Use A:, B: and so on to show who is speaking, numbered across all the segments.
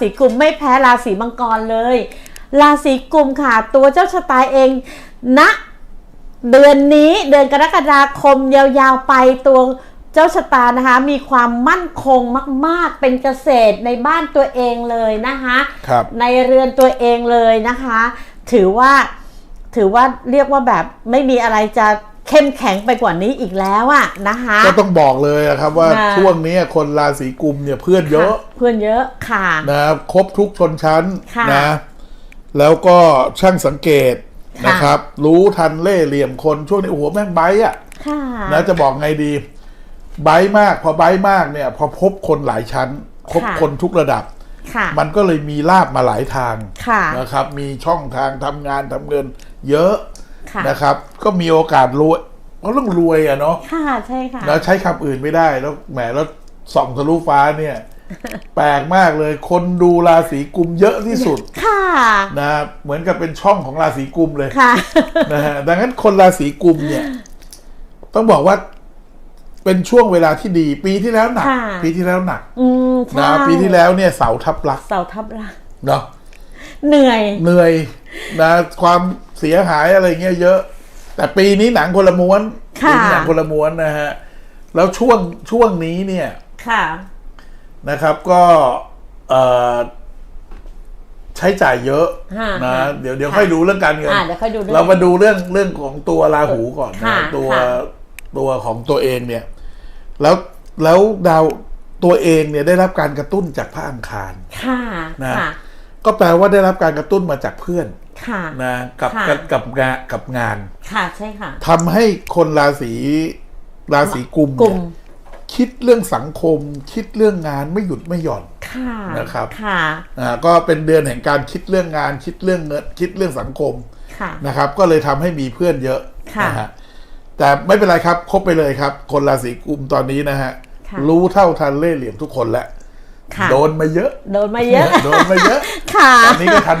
A: ศีกุมไม่แพ้ราศีมังกรเลย ราศีกุมค่ะ ตัวเจ้าชะตาเองณเดือนนี้เดือนกรกฎาคมยาวๆไปตัวเจ้าชะตานะคะ มีความมั่นคงมาก ๆ เป็นเกษตรในบ้านตัวเองเลยนะคะ
B: ครับ
A: ในเรือนตัวเองเลยนะคะ ถือว่าถือว่าเรียกว่าแบบไม่มีอะไรจะ เข้มแข็งไปกว่านี้อีกแล้วอะนะคะ
B: ก็ต้องบอกเลยอะครับว่า
A: ค่ะ
B: ช่วงนี้คนราศีกุมเนี่ยเพื่อนเยอะ
A: ค่เพื่อนเยอะค่ะ
B: นะครับครบทุกชนชั้น
A: ค่ะ
B: นะแล้วก็ช่างสังเกต
A: ค่ะ
B: นะครับ รู้ทันเล่ห์เหลี่ยมคนช่วงนี้โอ้โหแม่งไบท์อะ
A: ค่ะ
B: นะจะบอกไงดีไบท์มากพอไบท์มากเนี่ย พอพบคนหลายชั้นพบคนทุกระดับ
A: ค่ะ
B: มันก็เลยมีลาบมาหลายทาง
A: ค่ะ
B: นะครับ มีช่องทางทำงานทำเงิน เยอะ
A: ค่ะ
B: นะครับ ก็มีโอกาสรวยเพราะต้องรวยอะเนาะ
A: ค่ะใช่ค่ะ
B: แล้วใช้คำอื่นไม่ได้แล้วแหมแล้วส่องทะลุฟ้าเนี่ย แปลกมากเลยคนดูราศีกุมเยอะที่สุด
A: ค่ะ
B: นะเหมือนกับเป็นช่องของราศีกุมเลย
A: ค่ะ
B: นะฮะดังนั้นคนราศีกุมเนี่ย ต้องบอกว่าเป็นช่วงเวลาที่ดี ปีที่แล้วหนัก
A: ค่ะ
B: ปีที่แล้วหนัก
A: อืมใช่
B: นะปีที่แล้วเนี่ยเสาทับลัก
A: เสาทับรัก
B: เนาะ
A: เหนื่อย
B: เหนื่อยนะความ เสียหายอะไรเงี้ยเยอะ แต่ปีนี้หนังคนละม้วน
A: ค่ะ
B: ปีนี้หนังคนละม้วนนะฮะแล้วช่วงช่วงนี้เนี่ย
A: ค่ะ
B: นะครับก็เอ่อใช้จ่ายเยอะ
A: ฮะ
B: นะ
A: ฮะ
B: เดี๋ยวเดี๋ยว
A: ค่ะ
B: ค่อยดูเรื่องการเงิน
A: อ่าเดี๋ยวค่อยดูเรื่อง
B: เรามาดูเรื่องเรื่องของตัวราหูก่อน
A: ค่ะ
B: นะตัว
A: ค่ะ
B: ตัวของตัวเองเนี่ย แล้วแล้วดาวตัวเองเนี่ยได้รับการกระตุ้นจากพระอังคาร
A: ค่ะ
B: นะ
A: ค่ะ
B: ก็แปลว่าได้รับการกระตุ้นมาจากเพื่อน
A: ค่ะ
B: นะกับ
A: ค่ะ
B: กับกับงานกับงาน
A: ค่ะใช่ค่ะ
B: ทำให้คนราศีราศีกุม
A: กลุ่
B: เนี่
A: ม
B: ยคิดเรื่องสังคม คิดเรื่องงานไม่หยุดไม่หย่อน
A: ค่ะ
B: นะครับ
A: ค่ะ
B: อ่าก็เป็นเดือนแห่งการคิดเรื่องงาน คิดเรื่องเงินคิดเรื่องสังคม
A: ค่ะ
B: นะครับ ก็เลยทำให้มีเพื่อนเยอะ
A: ค่ะ
B: นะฮะแต่ไม่เป็นไรครับคบไปเลยครับ คนราศีกุมตอนนี้นะฮะ
A: ค่ะ
B: รู้เท่าทันเล่ห์เหลี่ยมทุกคนแล้ว
A: ค่ะ
B: โดนมาเยอะ
A: โดนมาเยอะ
B: โดนมาเยอะ
A: ค่ะ
B: ตอนนี้ก็ทัน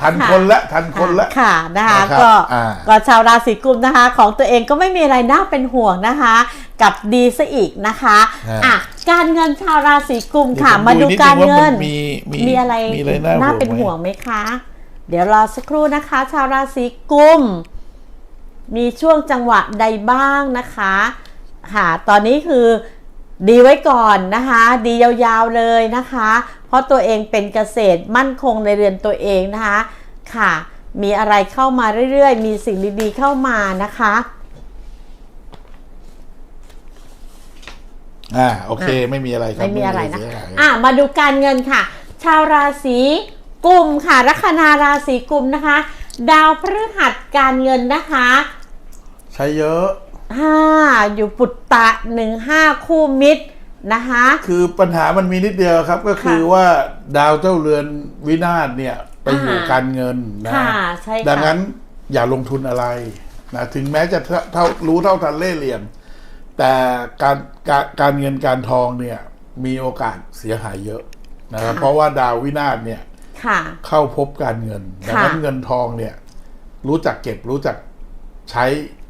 B: ทัน
A: ค่ะ
B: คนละทันคนละ
A: ค่ะนะคะ
B: นะครับ
A: ก็
B: อ่า
A: ก็ชาวราศีกุมนะคะ ของตัวเองก็ไม่มีอะไรน่าเป็นห่วงนะคะ กับดีซะอีกนะคะ
B: ฮะ
A: อะการเงินชาวราศีกุมค่ะ
B: เดี๋ยวผม
A: มาดู
B: นิดนึง
A: การ
B: ว่า
A: เงิน
B: มันมีมี
A: มีอะไร
B: มีอะไรน่า
A: น่า
B: ห่วง
A: เป็น
B: ไหม
A: ห่วงไหมคะ เดี๋ยวรอสักครู่นะคะ ชาวราศีกุมมีช่วงจังหวะใดบ้างนะคะค่ะตอนนี้คือ ดีไว้ก่อนนะคะ ดียาวๆเลยนะคะ เพราะตัวเองเป็นเกษตรมั่นคงในเรือนตัวเองนะคะค่ะ มีอะไรเข้ามาเรื่อยๆ มีสิ่งดีๆเข้ามานะคะ
B: อ่าโอเค ไม่มีอะไรครับ
A: ไม่มีอะไรนะ
B: เสียหาย
A: อะมาดูการเงินค่ะ ชาวราศีกุมค่ะลัคนาราศีกุมนะคะ ดาวพฤหัสการเงินนะคะ
B: ใช้เยอะ
A: ห้าอยู่ปุตตะหนึ่งห้าคู่มิตรนะคะ
B: คือปัญหามันมีนิดเดียวครับก็คือ
A: ค่ะ
B: ว่าดาวเจ้าเรือนวินาศเนี่ยไปอยู่
A: อ่า
B: การเงินนะ
A: ค่ะใช่ค่ะ
B: ดังนั้นอย่าลงทุนอะไรนะถึงแม้จะเท่าเท่ารู้เท่าทันเล่ห์เหลี่ยม แต่การการการเงินการทองเนี่ยมีโอกาสเสียหายเยอะนะครับ
A: ค่ะ
B: เพราะว่าดาววินาศเนี่ย
A: ค่ะ
B: เข้าพบการเงินดังนั้น
A: ค่ะ
B: เงินทองเนี่ยรู้จักเก็บรู้จักใช้น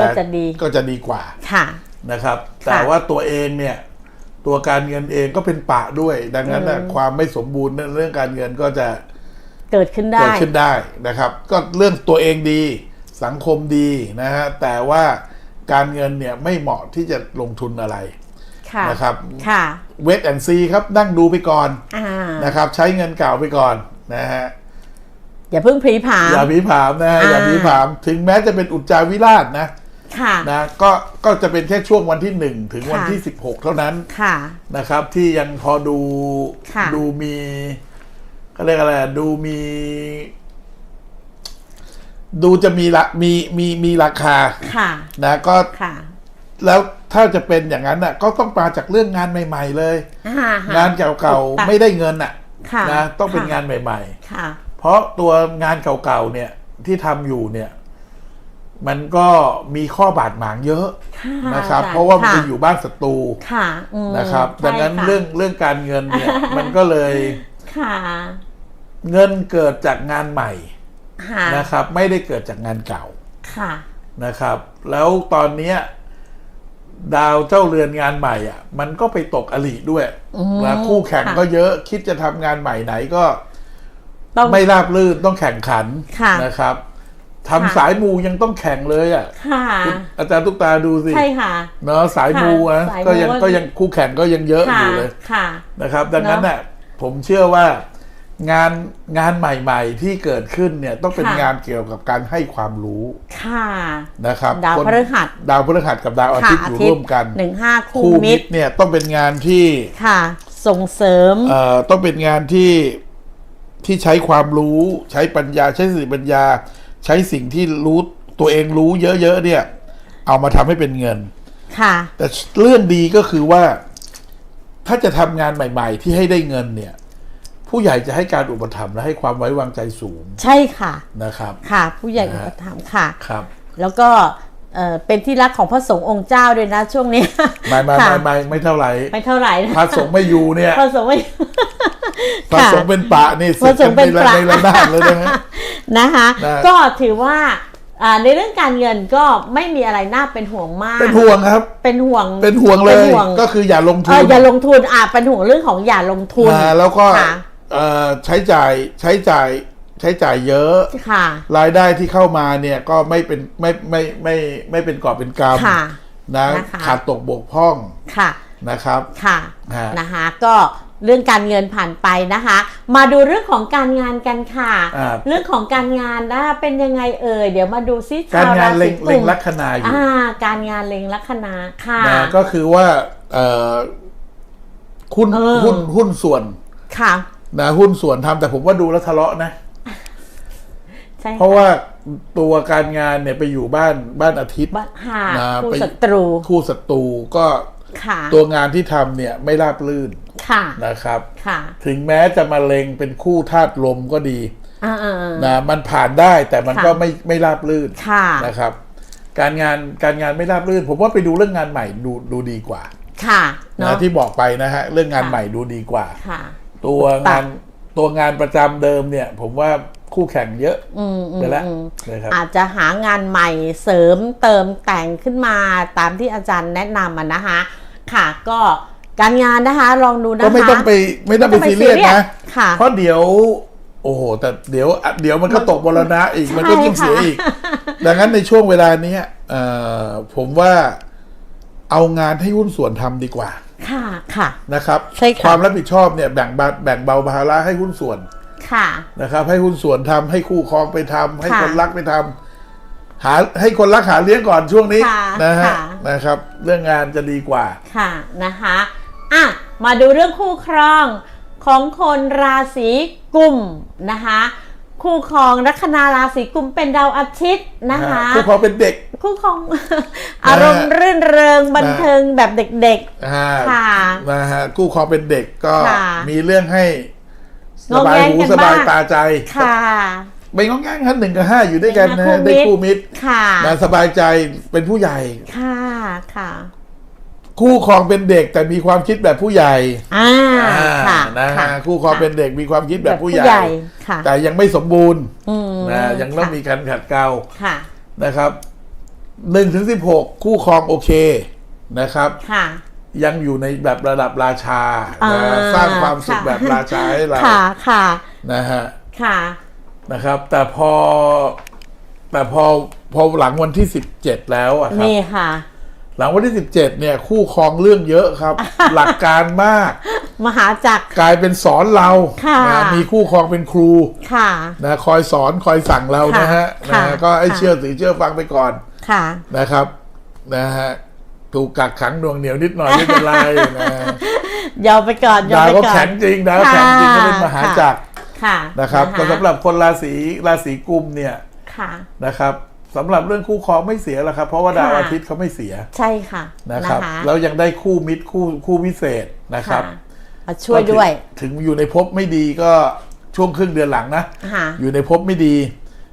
A: ก็จะดี
B: ก็จะดีกว่า
A: ค่ะ
B: นะครับ แต่ว่าตัวเองเนี่ยตัวการเงินเองก็เป็นปะด้วย ดังนั้นน่ะ
A: อืม
B: ความไม่สมบูรณ์ในเรื่องการเงินก็จะ
A: เกิดขึ้นได้
B: เกิดขึ้นได้นะครับ ก็เรื่องตัวเองดีสังคมดีนะฮะแต่ว่าการเงินเนี่ยไม่เหมาะที่จะลงทุนอะไร
A: ค่ะ
B: นะครับ
A: ค่ะ
B: เวทแอนซีครับนั่งดูไปก่อน
A: อ่า
B: นะครับ ใช้เงินเก่าไปก่อนนะฮะ
A: อย่าเพิ่งพลีผาม
B: อย่าผีผามนะฮะอย่า
A: อ่า
B: ผีผาม ถึงแม้จะเป็นอุจจาวิราชนะ
A: ค่ะ
B: นะก็ก็จะเป็นแค่ช่วงวันที่หนึ่งถึงวัน
A: ค่ะ
B: ที่สิบหกเท่านั้น
A: ค่ะ
B: นะครับ ที่ยังพอดู
A: ค่ะ
B: ดูมีเขาเรียกอะไรอะดูมี ดูจะมีละมีมีมีราคา
A: ค่ะ
B: นะก็
A: ค่ะ
B: แล้วถ้าจะเป็นอย่างนั้นน่ะ ก็ต้องมาจากเรื่องงานใหม่ ๆ เลย
A: อ่ฮะ
B: งานเก่าๆไม่ได้เงินอะ
A: ค่ะ
B: นะต้องเป็น
A: ค่ะ
B: งานใหม่
A: ค่ะ
B: ๆ เพราะตัวงานเก่าๆเนี่ยที่ทำอยู่เนี่ย มันก็มีข้อบาดหมางเยอะ
A: ค่ะ
B: นะครับ
A: ใช่
B: เพราะว่ามัน
A: ค่ะ
B: ไปอยู่บ้านศัตรู
A: ค่ะอืม
B: นะครับ
A: ใช่
B: ดังนั้น
A: ค่ะ
B: เรื่องเรื่องการเงินเนี่ย มันก็เลย
A: ค่ะ
B: เงินเกิดจากงานใหม่
A: ค่ะ
B: นะครับ ไม่ได้เกิดจากงานเก่า
A: ค่ะ
B: นะครับ แล้วตอนเนี้ยดาวเจ้าเรือนงานใหม่อะ มันก็ไปตกอลิด้วย
A: อืม
B: นะคู่แข่ง
A: ค่ะ
B: ก็เยอะคิดจะทำงานใหม่ไหนก็
A: ต้อง
B: ไม่ราบรื่นต้องแข่งขัน
A: ค่ะ
B: นะครับทำ
A: ค่ะ
B: สายมูยังต้องแข่งเลยอะ
A: ค่ะ
B: คุณอาจารย์ทุกตาดูสิ
A: ใช่ค่ะ
B: เนาะสายมูอะ
A: ค่ะสายมู
B: ก็ยังก็ยังคู่แข่งก็ยังเยอะอ
A: ค่ะ
B: ยู่เลย
A: ค่ะ
B: นะครับ ดังนั้น
A: เนอะ
B: น่ะผมเชื่อว่างานงานใหม่ ๆ ที่เกิดขึ้นเนี่ยต้องเป็น
A: ค่ะ
B: งานเกี่ยวกับการให้ความรู้
A: ค่ะ
B: นะครับ
A: ดาว
B: คน
A: พฤหัส
B: ดาวพฤหัสกับดาวอา
A: ค่ะ
B: ทิตย์อยู่ร่วมกัน
A: หนึ่งห้าคู่
B: คู่
A: มิ
B: มิ
A: ต
B: ต
A: ร
B: รเนี่ยต้องเป็นงานที่
A: ค่ะส่งเสริม
B: เอ่อต้องเป็นงานที่ ที่ใช้ความรู้ใช้ปัญญา ใช้สติปัญญา ใช้สิ่งที่รู้ตัวเองรู้เยอะๆเนี่ย เอามาทำให้เป็นเงิน
A: ค่ะ
B: แต่เรื่องดีก็คือว่า ถ้าจะทำงานใหม่ ๆ ที่ให้ได้เงินเนี่ย ผู้ใหญ่จะให้การอุปถัมภ์และให้ความไว้วางใจสูง
A: ใช่ค่ะ
B: นะครับ
A: ค่ะ ผู้ใหญ่
B: นะ
A: อุ
B: ฮะ
A: ปถัมภ์ค่ะ
B: ครับ
A: แล้วก็เอ่อเป็นที่รักของพระสงฆ์องค์เจ้าด้วยนะช่วงนี้
B: ไม่ไม่
A: ค่ะ
B: ไม่ไม่ไม่เท่าไหร่
A: ไม่เท่าไหร่นะ
B: พระสงฆ์ไม่อยู่เนี่ย
A: พระสงฆ์ไม่
B: พระสงฆ์เป็นปะนี่
A: พระสงฆ์เป็น
B: ใน
A: ปะ
B: ในระนาดเลยนะฮะ
A: นะคะ
B: ได้
A: ก็ถือว่าอ่าในเรื่องการเงินก็ไม่มีอะไรน่าเป็นห่วงมาก
B: เป็นห่วงครับ
A: เป็นห่วง
B: เป็นห่วงเลย
A: ป็นห่วง
B: ก็คืออย่าลงทุ
A: เอนออย่าลงทุนอะเป็นห่วงเรื่องของอย่าลงทุน
B: อ่าแล้วก็
A: ค่ะ
B: เอ่อใช้จ่ายใช้จ่ายใช้จ่ายเยอะ
A: ค่ะ
B: รายได้ที่เข้ามาเนี่ยก็ไม่เป็นไม่ไม่ไม่ไม่เป็นกอบเป็นกรรม
A: ค่ะ
B: นะ
A: นะคะ
B: ขาดตกบกพร่อง
A: ค่ะ
B: นะครับ
A: ค่ะ
B: ฮะ
A: นะคะก็ เรื่องการเงินผ่านไปนะคะ มาดูเรื่องของการงานกันค่ะ
B: อ่า
A: เรื่องของการงานนะเป็นยังไงเอ่ยเดี๋ยวมาดูซิ
B: การงานเล็ง
A: ชว
B: เล็ง
A: กุม
B: ลัคนาอยู่
A: อ่า การงานเล็งลัคนาค่ะ
B: นะก็คือว่าเอ่อหุ้น
A: เออ
B: หุ้นหุ้นส่วน
A: ค่ะ
B: นะหุ้นส่วนทำแต่ผมว่าดูแล้วทะเลาะนะ
A: ใช่
B: เพราะว่าตัวการงานเนี่ยไปอยู่บ้านบ้านอาทิตย์
A: บ้านค่ะ
B: นะ
A: คู่
B: ไป
A: ศัตรู
B: คู่ศัตรูก็
A: ค่ะ
B: ตัวงานที่ทำเนี่ยไม่ราบรื่น
A: ค่ะ
B: นะครับ
A: ค่ะ
B: ถึงแม้จะมาเล็งเป็นคู่ธาตุลมก็ดี
A: อ่าๆๆ
B: นะมันผ่านได้แต่มัน
A: ค่ะ
B: ก็ไม่ไม่ราบรื่น
A: ค่ะ
B: นะครับ การงานการงานไม่ราบรื่น ผมว่าไปดูเรื่องงานใหม่ดูดูดีกว่า
A: ค่ะ
B: นะ
A: เนาะ
B: ที่บอกไปนะฮะเรื่องงาน
A: ค่ะ
B: ใหม่ดูดีกว่า
A: ค่ะ
B: ตัว
A: ตั
B: งา
A: ด
B: นตัวงานประจำเดิมเนี่ย ผมว่าคู่แข่งเยอะ
A: อืมอืม
B: ไปแล้ว
A: อืม
B: นะครับ
A: อาจจะหางานใหม่เสริมเติมแต่งขึ้นมาตามที่อาจารย์แนะนำอะนะคะ ค่ะก็การงานนะคะลองดูนะคะ
B: ก็ไม่ต้องไปไม่ต้องไปซีเรียสนะ
A: ค่ะ
B: เพราะเดี๋ยว โอ้โหแต่เดี๋ยวเดี๋ยวมันก็ตกบรณะอีกมันก็ต้องเสียอีก ดังนั้นในช่วงเวลาเนี้ยเอ่อผมว่าเอางานให้หุ้นส่วนทำดีกว่า
A: ค่ะ ค่ะ
B: นะครับ
A: ใช่ค่ะ
B: ความรับผิดชอบเนี่ยแบ่งเบาแบ่งเบาภาระให้หุ้นส่วน
A: ค่ะ
B: นะครับ ให้หุ้นส่วนทำให้คู่ครองไปทำให้
A: ค่ะ
B: คนรักไปทำ หาให้คนรักหาเลี้ยงก่อนช่วงนี้
A: ค่ะ
B: นะฮะ
A: ค่ะ
B: นะครับ เรื่องงานจะดีกว่า
A: ค่ะนะคะอะมาดูเรื่องคู่ครองของคนราศีกุมนะคะ คู่ครองลัคนาราศีกุมเป็นดาวอาทิตย์นะคะ
B: คู่ครองเป็นเด็ก
A: คู่ครอง อารมณ์รื่นเริงบันเทิงแบบเด็ก
B: อ่า
A: ค่ะ
B: นะฮะคู่ครองเป็นเด็กก็
A: ค่ะ
B: มีเรื่องให้ส
A: งง
B: บาย
A: แง
B: หู
A: กัน
B: สบาย
A: บ้าง
B: ตาใจ
A: ๆค่ะ
B: ไม่ง้องแง่งครับหนึ่งกับห้าอยู่ด้วยกันนะฮะ
A: เป็น
B: ได้
A: คู่
B: คู่
A: มิ
B: มิ
A: ต
B: ต
A: ร
B: ร
A: ค่ะ
B: นะสบายใจเป็นผู้ใหญ่
A: ค่ะค่ะ
B: คู่ครองเป็นเด็กแต่มีความคิดแบบผู้ใหญ่
A: อ่า
B: อ่า
A: ค่ะ
B: นะ
A: ค่ะ
B: ฮะคู่ครองเป็นเด็กมีความคิดแบบผู้ใหญ่
A: ค่ะ
B: แต่ยังไม่สมบูรณ์
A: อืม
B: นะยังต้องมีการขัดเกลา
A: ค่ะ
B: นะครับหนึ่งถึงสิบหกคู่ครองโอเคนะครับ
A: ค่ะ
B: ยังอยู่ในแบบระดับราชา
A: อ่า
B: นะสร้างความสุข
A: ค่ะ
B: แบบราชาให้เรา
A: ค่ะค่ะ
B: นะฮะ
A: ค่ะ
B: นะครับ แต่พอแต่พอพอหลังวันที่สิบเจ็ดแล้วอะครับ
A: นี่ค่ะ
B: หลังวันที่สิบเจ็ดเนี่ย คู่ครองเรื่องเยอะครับ หลักการมาก
A: มหาจักร
B: กลายเป็นสอนเรา
A: ค่ะ
B: นะมีคู่ครองเป็นครู
A: ค่ะ
B: นะคอยสอนคอยสั่งเรานะฮะ
A: ค่ะ
B: นะฮะก็ให้
A: ค่ะ
B: เชื่อถือเชื่อฟังไปก่อน
A: ค่ะ
B: นะครับนะฮะถูกกักขังดวงเหนียวนิดหน่อยไม่เป็นไรนะ
A: ยอมไปก่อนยอม
B: ดาว
A: ไป
B: ก็
A: ก่อน
B: แข็งจริงดาวแข็งจริงก็เป็นมหาจักร
A: ค่ะ
B: นะครับะก็สำหรับคนราศีราศีกุมเนี่ย
A: ค่ะ
B: นะครับสำหรับเรื่องคู่ครองไม่เสียหรอกครับ เพราะว่าดาว
A: ค่ะ
B: อาทิตย์เขาไม่เสีย
A: ใช่ค่ะ
B: นะครับ
A: นะคะ
B: แล้วยังได้คู่มิตรคู่คู่พิเศษนะครับ
A: ค่ะมาช่วยด้วย
B: ก็ถึงถึงอยู่ในภพไม่ดีก็ช่วงครึ่งเดือนหลังนะ
A: ค่ะ
B: อยู่ในภพไม่ดี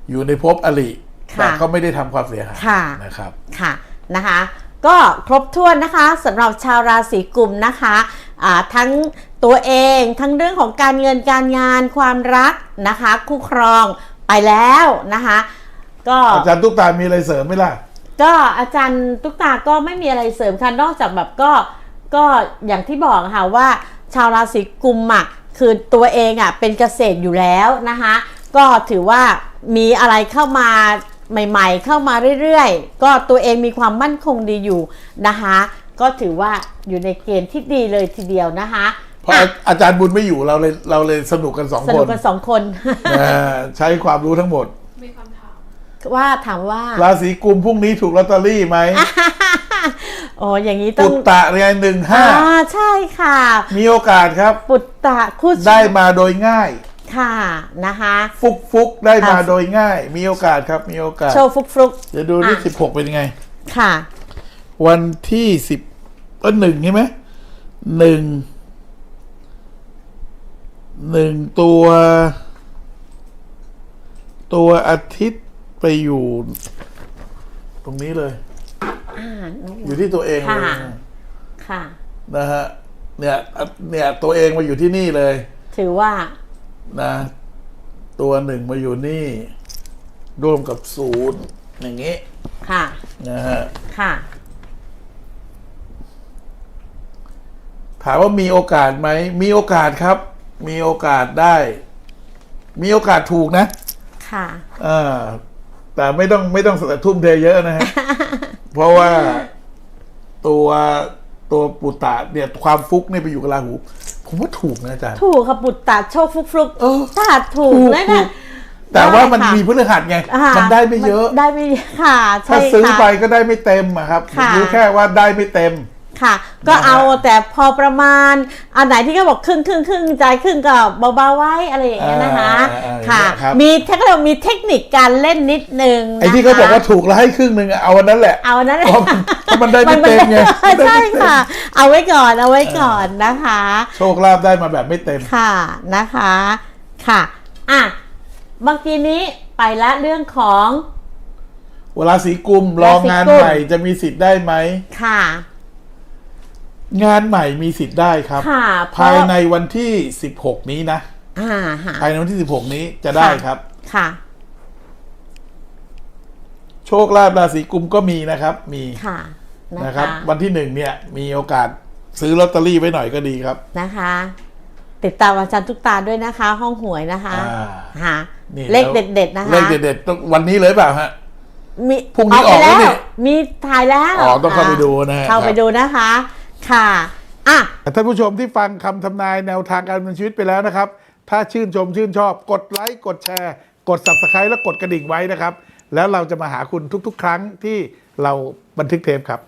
B: อยู่ในภพอริ
A: ค่ะ
B: แต่ก็ไม่ได้ทำความเสียหาย
A: ค่ะ
B: นะครับ
A: ค่ะนะคะ ก็ครบถ้วนนะคะสำหรับชาวราศีกุมนะคะอ่า ทั้งตัวเองทั้งเรื่องของการเงินการงานความรักนะคะ คู่ครองไปแล้วนะคะ ก็
B: อาจารย์ตุ๊กตา มีอะไรเสริมไหมล่ะ
A: ก็อาจารย์ตุ๊กตาก็ไม่มีอะไรเสริมค่ะนอกจากแบบก็ก็อย่างที่บอกค่ะว่า ชาวราศีกุมอะคือตัวเองอะเป็นเกษตรอยู่แล้วนะคะ ก็ถือว่ามีอะไรเข้ามาใหม่ ๆ เข้ามาเรื่อยๆ ก็ตัวเองมีความมั่นคงดีอยู่นะคะ ก็ถือว่าอยู่ในเกณฑ์ที่ดีเลยทีเดียวนะคะ
B: เพราะอาอาจารย์บุญไม่อยู่เราเลยเราเลยสนุกกันสอง
A: ส
B: ค
A: นุก
B: น
A: กันสองคน
B: นะใช้ความรู้ทั้งหมด
C: มีคำถาม
A: ว่าถามว่า
B: ราศีกุมพรุ่งนี้ถูกลอตเตอรี่ไหม
A: โอ้อย่างนี้ต้
B: ปุ
A: อง
B: ตตะเนี่ยหนึ่งห้า
A: อ่าใช่ค่ะ
B: มีโอกาสครับ
A: ปุตตะคู่ชีวิต
B: ได้มาโดยง่าย
A: ค่ะนะคะ
B: ฟุกฟุกได้มา
A: อะ
B: โดยง่าย มีโอกาสครับมีโอกาส
A: โชว์ฟลุกฟลุก
B: เดี๋ยวดูที่
A: อะ
B: สิบหกเป็นยังไง
A: ค่ะ
B: วันที่สิบ เออหนึ่งใช่ไหมหนึ่งหนึ่งตัว ตัวอาทิตย์ไปอยู่ ตรงนี้เลย
A: อ่า
B: อยู่ที่ตัวเองเลย
A: ค่ะ
B: นะ
A: ค่ะ
B: นะฮะเนี่ยเนี่ยตัวเองมาอยู่ที่นี่เลย
A: ถือว่า
B: นะ ตัวหนึ่งมาอยู่นี่ร่วมกับศูนย์อย่างนี้
A: ค่ะ
B: นะฮะ
A: ค่ะ
B: ถามว่ามีโอกาสไหม มีโอกาสครับ มีโอกาสได้ มีโอกาสถูกนะ
A: ค่ะ
B: อ่าแต่ไม่ต้องไม่ต้องทุ่มเทเยอะนะฮะ เพราะว่าตัวตัวปุตตะเนี่ยความฟุกเนี่ยไปอยู่กับราหู ผมว่าถูกนะอาจารย์
A: ถูกค่ะปุตตะโชว์ฟลุกฟลุก
B: เออ
A: ถ้าถูก
B: ถูก
A: เลย
B: ถู
A: นะ
B: กแต่ว่ามัน
A: ได้ค่ะ
B: มีพฤหัสไง
A: อ่า
B: มันได้ไม่เยอะ
A: นได้ไม่เยอะค่ะใช่
B: ถ้าซื้อ
A: ค่ะ
B: ไปก็ได้ไม่เต็มอะครับ
A: ค่ะ
B: รู้แค่ว่าได้ไม่เต็ม
A: ค่ะ ก็
B: นะฮะ
A: เอาแต่พอประมาณ อันไหนที่เขาบอกครึ่งครึ่งครึ่งใจครึ่งก็เบาๆไว้อะไรอย่างเงี้ยนะคะ
B: อ่าอ่า
A: ค่ะ
B: ครับ
A: มีเทคโนโลยีมีเทคนิคการเล่นนิดนึง
B: ไอ้ที่
A: นะคะ
B: เขาบอกว่าถูกแล้วให้ครึ่งหนึ่งอะเอาวันนั้นแหละ
A: เอานั่นแหละ
B: เพราะมันเพราะมันได้ไม่เต็มไง
A: ใช่ค่ะ เอาไว้ก่อนเอาไว้ก่อนนะคะ
B: โชคลาภได้มาแบบไม่เต็ม
A: ค่ะนะคะค่ะอะเมื่อกี้นี้ไปละเรื่องของ
B: เวลาสีกุมรองาน
A: ราศีกุม
B: ใหม่จะมีสิทธิ์ได้ไหม
A: ค่ะ
B: งานใหม่มีสิทธิ์ได้ครับ
A: ค่ะเพราะ
B: ภายในวันที่ 16 นี้นะ
A: อ่าฮะ
B: ภายในวันที่ 16 นี้จะได้ครับ
A: ค่ะ
B: โชคลาภราศีกุมก็มีนะครับ มี
A: ค่ะนะ
B: นะค
A: คะ
B: รับ วันที่หนึ่งเนี่ย มีโอกาสซื้อลอตเตอรี่ไว้หน่อยก็ดีครับ
A: นะคะ ติดตามอาจารย์ทุกตาด้วยนะคะ ห้องหวยนะคะ
B: อ่า
A: ค่ะ
B: นี่
A: เลข
B: แล้ว
A: เด็ด ๆ นะคะ
B: เลขเด็ดๆต้องวันนี้เลยเปล่าฮะ
A: มี
B: พรุ่งนี้ออก
A: ไป
B: แล้วนี่
A: มีถ่ายแล้ว
B: อ๋อต้องเข้าไปดูนะฮะ
A: เข้าไป
B: ครับ
A: ดูนะคะ ค่ะอะ
B: ท่านผู้ชมที่ฟังคำทำนายแนวทางการดำเนินชีวิตไปแล้วนะครับ ถ้าชื่นชมชื่นชอบกดไลค์กดแชร์ กด subscribe และกดกระดิ่งไว้นะครับ แล้วเราจะมาหาคุณทุกๆ ครั้งที่เราบันทึกเทปครับ